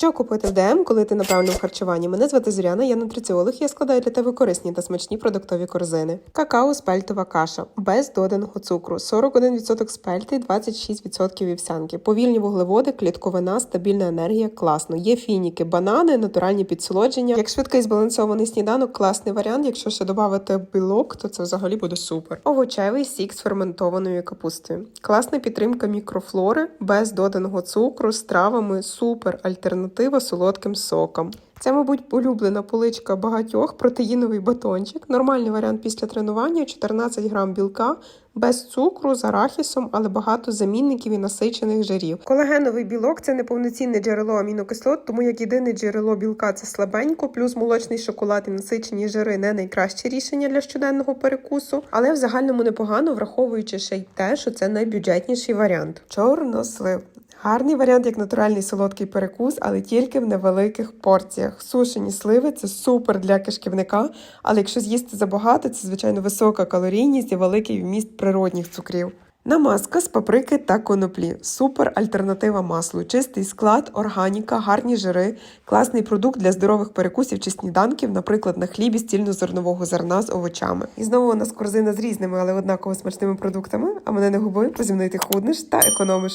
Що купити в ДМ, коли ти на правильному харчуванні? Мене звати Зоряна, я нутриціолог. Я складаю для тебе корисні та смачні продуктові корзини. Какао спельтова каша без доданого цукру, 41% спельти, 26% вівсянки. Повільні вуглеводи, клітковина, стабільна енергія. Класно. Є фініки, банани, натуральні підсолодження. Як швидкий збалансований сніданок, класний варіант. Якщо ще додати білок, то це взагалі буде супер. Овочевий сік з ферментованою капустою. Класна підтримка мікрофлори без доданого цукру з травами. Супер альтернатива солодким сокам. Це, мабуть, улюблена поличка багатьох протеїновий батончик. Нормальний варіант після тренування 14 грам білка, без цукру, з арахісом, але багато замінників і насичених жирів. Колагеновий білок це неповноцінне джерело амінокислот, тому як єдине джерело білка це слабенько, плюс молочний шоколад і насичені жири не найкраще рішення для щоденного перекусу, але в загальному непогано, враховуючи ще й те, що це найбюджетніший варіант. Чорнослив. Гарний варіант як натуральний солодкий перекус, але тільки в невеликих порціях. Сушені сливи це супер для кишківника, але якщо з'їсти забагато, це звичайно висока калорійність і великий вміст природних цукрів. Намазка з паприки та коноплі. Супер альтернатива маслу. Чистий склад, органіка, гарні жири, класний продукт для здорових перекусів чи сніданків, наприклад, на хлібі з цільнозернового зерна з овочами. І знову у нас корзина з різними, але однаково смачними продуктами. А мене не губи, позімний ти худнеш та економиш.